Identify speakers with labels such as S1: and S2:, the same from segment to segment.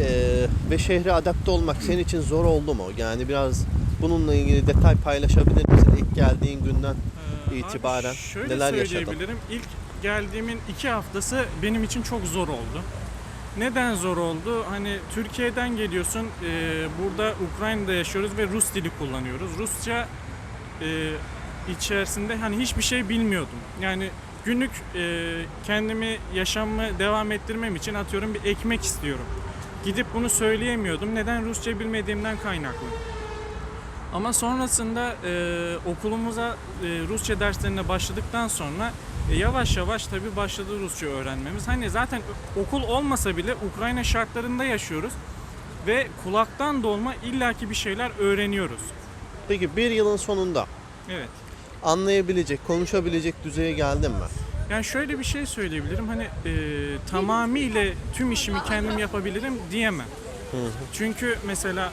S1: Ee, ve şehre adapte olmak senin için zor oldu mu? Yani biraz bununla ilgili detay paylaşabilir misin? İlk geldiğin günden
S2: Ee,
S1: itibaren
S2: abi şöyle
S1: neler yaşadın?
S2: söyleyebilirim. İlk geldiğimin iki haftası benim için çok zor oldu. Neden zor oldu? Hani Türkiye'den geliyorsun, e, burada Ukrayna'da yaşıyoruz ve Rus dili kullanıyoruz. Rusça e, içerisinde hani hiçbir şey bilmiyordum. Yani günlük e, kendimi yaşamımı devam ettirmem için atıyorum bir ekmek istiyorum. Gidip bunu söyleyemiyordum. Neden? Rusça bilmediğimden kaynaklı. Ama sonrasında e, okulumuza e, Rusça derslerine başladıktan sonra e, yavaş yavaş tabii başladı Rusça öğrenmemiz. Hani zaten okul olmasa bile Ukrayna şartlarında yaşıyoruz ve kulaktan dolma illaki bir şeyler öğreniyoruz.
S1: Peki bir yılın sonunda
S2: Evet.
S1: anlayabilecek, konuşabilecek düzeye geldin mi?
S2: Yani şöyle bir şey söyleyebilirim. Hani e, tamamıyla tüm işimi kendim yapabilirim diyemem. Çünkü mesela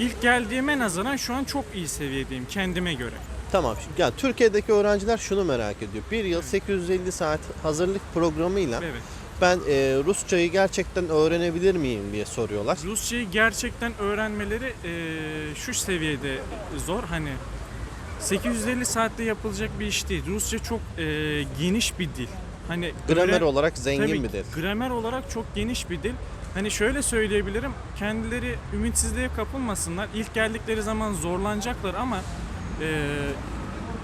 S2: ilk geldiğime nazaran şu an çok iyi seviyedeyim kendime göre.
S1: Tamam. Şimdi yani Türkiye'deki öğrenciler şunu merak ediyor. Bir yıl 850 saat hazırlık programıyla
S2: Evet.
S1: ben e, Rusçayı gerçekten öğrenebilir miyim diye soruyorlar.
S2: Rusçayı gerçekten öğrenmeleri e, şu seviyede zor. Hani 850 saatte yapılacak bir iş değil. Rusça çok e, geniş bir dil. Hani
S1: Gramer
S2: gra-
S1: olarak zengin
S2: Tabii,
S1: bir dil.
S2: Gramer olarak çok geniş bir dil. Hani şöyle söyleyebilirim. Kendileri ümitsizliğe kapılmasınlar. İlk geldikleri zaman zorlanacaklar ama e,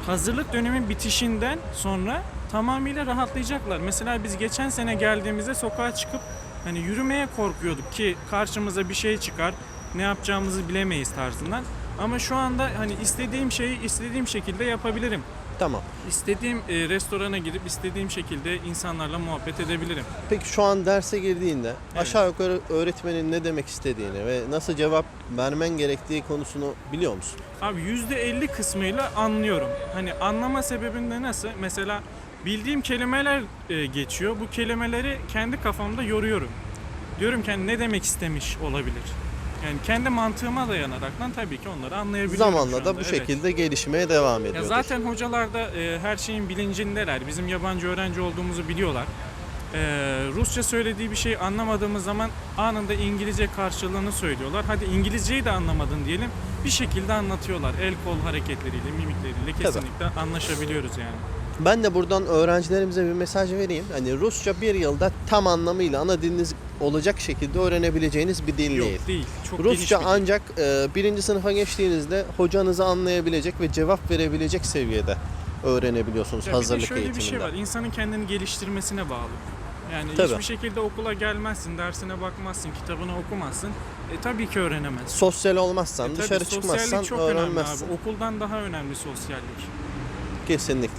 S2: hazırlık dönemin bitişinden sonra tamamıyla rahatlayacaklar. Mesela biz geçen sene geldiğimizde sokağa çıkıp hani yürümeye korkuyorduk ki karşımıza bir şey çıkar, ne yapacağımızı bilemeyiz tarzından. Ama şu anda hani istediğim şeyi istediğim şekilde yapabilirim.
S1: Tamam.
S2: İstediğim e, restorana gidip istediğim şekilde insanlarla muhabbet edebilirim.
S1: Peki şu an derse girdiğinde
S2: Evet.
S1: aşağı yukarı öğretmenin ne demek istediğini ve nasıl cevap vermen gerektiği konusunu biliyor musun?
S2: Abi %50 kısmıyla anlıyorum. Hani anlama sebebinde nasıl? Mesela bildiğim kelimeler e, geçiyor. Bu kelimeleri kendi kafamda yoruyorum. Diyorum ki hani ne demek istemiş olabilir? Yani kendi mantığıma dayanaraktan tabii ki onları anlayabiliyorum
S1: Zamanla da bu
S2: evet.
S1: şekilde gelişmeye devam
S2: Ya
S1: ediyordur.
S2: zaten hocalar da e, her şeyin bilincindeler. Bizim yabancı öğrenci olduğumuzu biliyorlar. E, Rusça söylediği bir şey anlamadığımız zaman anında İngilizce karşılığını söylüyorlar. Hadi İngilizceyi de anlamadın diyelim. Bir şekilde anlatıyorlar. El kol hareketleriyle, mimikleriyle kesinlikle anlaşabiliyoruz yani.
S1: Ben de buradan öğrencilerimize bir mesaj vereyim. Hani Rusça bir yılda tam anlamıyla ana diliniz olacak şekilde öğrenebileceğiniz bir dil
S2: Yok
S1: değil.
S2: değil. Çok
S1: Rusça
S2: bir dil.
S1: ancak e, birinci sınıfa geçtiğinizde hocanızı anlayabilecek ve cevap verebilecek seviyede öğrenebiliyorsunuz
S2: Ya bir
S1: hazırlık
S2: şöyle bir
S1: eğitiminde.
S2: şey var. İnsanın kendini geliştirmesine bağlı. Yani
S1: Tabii.
S2: hiçbir şekilde okula gelmezsin, dersine bakmazsın, kitabını okumazsın. E, tabii ki öğrenemezsin.
S1: Sosyal olmazsan,
S2: E
S1: dışarı çıkmazsan
S2: çok önemli
S1: öğrenmezsin.
S2: abi. Okuldan daha önemli sosyallik.
S1: Kesinlikle.